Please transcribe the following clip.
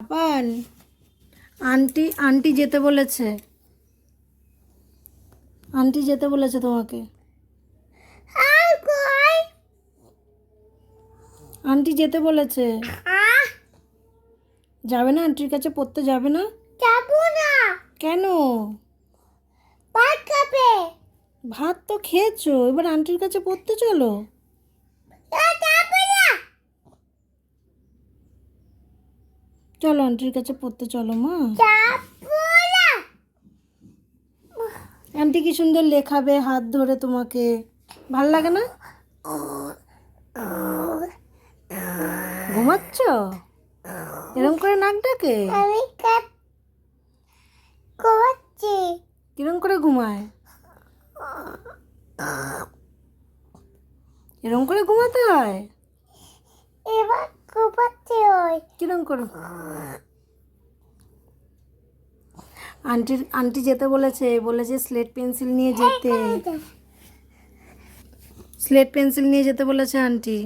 পান aunty aunty যেতে বলেছে। আন্টি যেতে বলেছে তোমাকে। আন্টি যেতে বলেছে। যাবে না? আন্টির কাছে পড়তে যাবে না? যাব না। কেন? ভাত খাবে। ভাত তো খেয়েছো। এবার আন্টির কাছে পড়তে চলো যাবে না চলো আন্টির কাছে পড়তে চলো মা। আন্টি কি সুন্দর লেখাবে হাত ধরে তোমাকে। ভালো লাগে না? ঘুমাচ্ছ? এরম করে নাক ডাকে? কিরম করে ঘুমায়? এরম করে ঘুমাতে হয়? এবার পালন করো আন্টির আন্টি যেতে বলেছে বলেছে স্লেট পেন্সিল নিয়ে যেতে। স্লেট পেন্সিল নিয়ে যেতে বলেছে আন্টি।